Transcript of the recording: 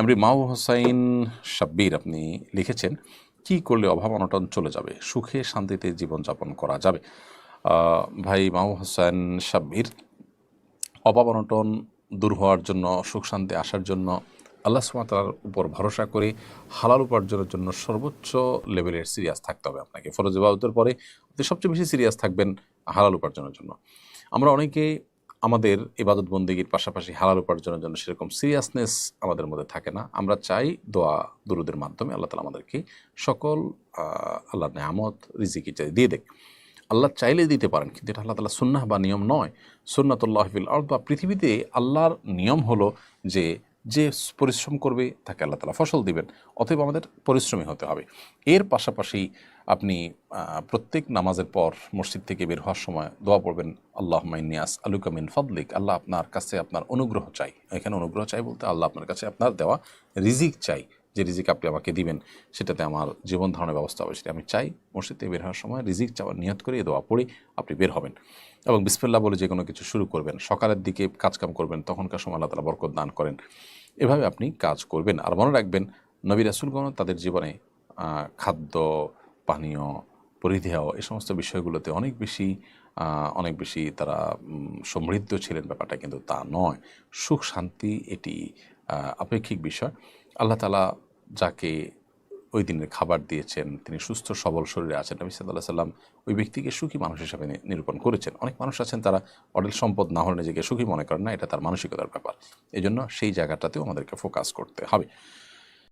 এমনি মাউ হোসাইন সাব্বির আপনি লিখেছেন, কি করলে অভাব অনটন চলে যাবে? সুখে শান্তিতে জীবনযাপন করা যাবে? ভাই মাউ হোসেন সাব্বির, অভাব অনটন দূর হওয়ার জন্য, সুখ শান্তি আসার জন্য আল্লাহ সুমাতার উপর ভরসা করে হালাল উপার্জনের জন্য সর্বোচ্চ লেভেলের সিরিয়াস থাকতে হবে আপনাকে। ফরজ ইবাদতের পরে আপনি সবচেয়ে বেশি সিরিয়াস থাকবেন হালাল উপার্জনের জন্য। আমরা অনেকে আমাদের ইবাদত বন্দিগির পাশাপাশি হালাল উপার্জনের জন্য সেরকম সিরিয়াসনেস আমাদের মধ্যে থাকে না। আমরা চাই দোয়া দুরুদের মাধ্যমে আল্লাহ তালা আমাদেরকে সকল আল্লাহর নেয়ামত, রিজিক ইত্যাদি দিয়ে দেখ আল্লাহ চাইলে দিতে পারেন, কিন্তু এটা আল্লাহ তালা সুন্নাহ বা নিয়ম নয়। সুন্নাতুল্লাহ ফিল আর্দ, বা পৃথিবীতে আল্লাহর নিয়ম হলো যে যে পরিশ্রম করবে তাকে আল্লাহ তালা ফসল দিবেন, অতএব আমাদের পরিশ্রমী হতে হবে। এর পাশাপাশি আপনি প্রত্যেক নামাজের পর মসজিদ থেকে বের হওয়ার সময় দোয়া পড়বেন আল্লাহ মাইনিয়াস আলুকামিন ফদলিক। আল্লাহ আপনার কাছে আপনার অনুগ্রহ চাই। এখানে অনুগ্রহ চাই বলতে আল্লাহ আপনার কাছে আপনার দেওয়া রিজিক চাই। যে রিজিক আপনি আমাকে দিবেন, সেটাতে আমার জীবন ধারণের ব্যবস্থা হবে, সেটা আমি চাই। মসজিদ থেকে বের হওয়ার সময় রিজিক চাওয়ার নিয়ত করে দোয়া পড়ি আপনি বের হবেন। এবং বিসমিল্লাহ বলে যে কোনো কিছু শুরু করবেন। সকালের দিকে কাজকাম করবেন, তখনকার সময় আল্লাহ তালা বরকত দান করেন। এভাবে আপনি কাজ করবেন। আর মনে রাখবেন, নবী রাসুলগণ তাদের জীবনে খাদ্য পানীয়, পরিধেয় এ সমস্ত বিষয়গুলোতে অনেক বেশি অনেক বেশি তারা সমৃদ্ধ ছিলেন ব্যাপারটা কিন্তু তা নয়। সুখ, শান্তি এটি আপেক্ষিক বিষয়। আল্লাহ তালা যাকে ওই দিনের খাবার দিয়েছেন, তিনি সুস্থ, সবল শরীরে আছেন। নবী সাল্লাহ সাল্লাম ওই ব্যক্তিকে সুখী মানুষ হিসাবে নিরূপণ করেছেন। অনেক মানুষ আছেন তারা অডেল সম্পদ না হলে নিজেকে সুখী মনে করেন না, এটা তার মানসিকতার ব্যাপার। এই জন্য সেই জায়গাটাতেও আমাদেরকে ফোকাস করতে হবে।